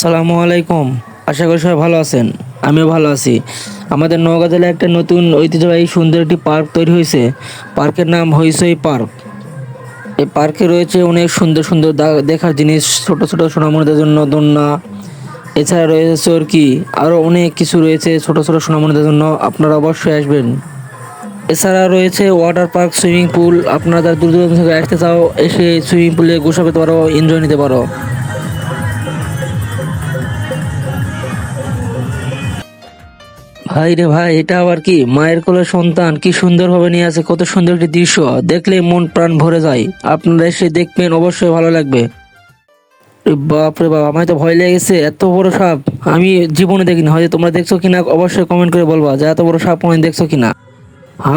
সালামু আলাইকুম। আশা করি সবাই ভালো আছেন। আমিও ভালো আছি। আমাদের নওগাঁ জেলায় একটা নতুন ঐতিহ্যবাহী সুন্দর একটি পার্ক তৈরি হয়েছে। পার্কের নাম হইসই পার্ক। এই পার্কে রয়েছে অনেক সুন্দর সুন্দর দেখার জিনিস, ছোট ছোট সোনামণিদের জন্য দোলনা। এছাড়া রয়েছে চরকি। আরও অনেক কিছু রয়েছে ছোট ছোট সোনামণিদের জন্য। আপনারা অবশ্যই আসবেন। এছাড়া রয়েছে ওয়াটার পার্ক, সুইমিং পুল। আপনারা যারা দূর দূরান্ত থেকে আসতে চাও, এসে সুইমিং পুলে গোসা পেতে পারো, এনজয় নিতে পারো। ভাই রে ভাই, এটা আবার কি? মায়ের কোলে সন্তান, কি সুন্দরভাবে নিয়ে আছে, কত সুন্দর একটি দৃশ্য। দেখলে মন প্রাণ ভরে যায়। আপনারা এসে দেখবেন, অবশ্যই ভালো লাগবে। এ বাপ আমার তো ভয় লেগেছে এত বড় সাপ। আমি জীবনে দেখিনি, হয়তো তোমরা দেখছ কিনা, অবশ্যই কমেন্ট করে বলবা যে এত বড় সাপ মনে দেখছ কিনা।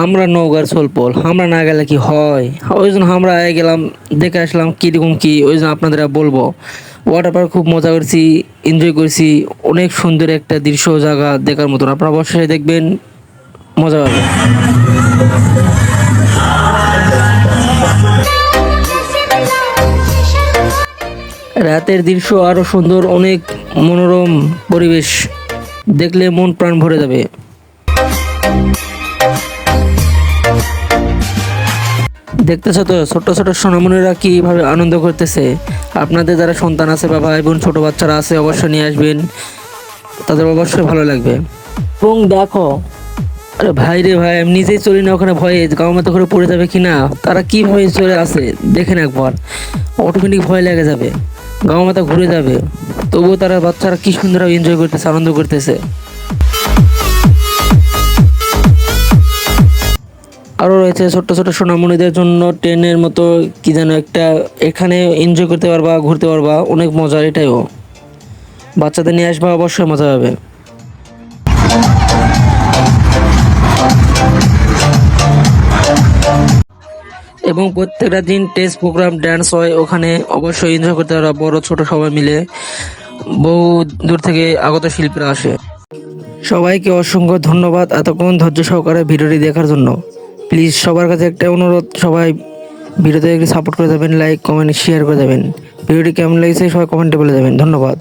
আমরা নৌকার সোলপল, আমরা না গেলে কি হয়? ওই জন্য আমরা গেলাম, দেখে আসলাম কীরকম কি, ওই জন্য আপনাদের বলব। ওয়াটার পার্ক খুব মজা করছি এনজয় করছি। অনেক সুন্দর একটা দৃশ্য জায়গা দেখার মতন। আপনারা অবশ্যই দেখবেন, মজা পাবেন। রাতের দৃশ্য আরও সুন্দর, অনেক মনোরম পরিবেশ। দেখলে মন প্রাণ ভরে যাবে। দেখতেছ তো ছোট ছোট সোনামণিরা কীভাবে আনন্দ করতেছে? আপনাদের যারা সন্তান আছে বা ভাই বোন, ছোট বাচ্চারা আছে, অবশ্যই নিয়ে আসবেন। তাদের অবশ্যই ভালো লাগবে। এবং দেখো, আরে ভাই রে ভাই, আমি নিজেই চলি না ওখানে ভয়ে গাঁও মতো করে পড়ে যাবে কি না তারা কীভাবে চলে আসে? দেখেন একবার। অটোমেটিক ভয় লেগে যাবে। গাঁও মাথা ঘুরে যাবে। তবুও তারা বাচ্চারা কী সুন্দর এনজয় করতেছে, আনন্দ করতেছে। আরও রয়েছে ছোট্ট ছোট সোনামণিদের জন্য ট্রেনের মতো কি যেন একটা এখানে এনজয় করতে পারবা, ঘুরতে পারবা, অনেক মজার এটাইও বাচ্চাদের নিয়ে আসবা, অবশ্যই মজা হবে। এবং প্রত্যেকটা দিন টেস্ট প্রোগ্রাম ড্যান্স হয়, ওখানে অবশ্যই এনজয় করতে পারবা, বড় ছোট সবাই মিলে। বহু দূর থেকে আগত শিল্পীরা আসে। সবাইকে অসংখ্য ধন্যবাদ এতক্ষণ ধৈর্য সহকারে ভিডিওটি দেখার জন্য। প্লিজ সবার কাছে একটা অনুরোধ, সবাই ভিডিওতে একটু সাপোর্ট করে দেবেন লাইক কমেন্ট শেয়ার করে দেবেন। ভিডিওটি কেমন লাগছে সবাই কমেন্টে বলে দেবেন। ধন্যবাদ।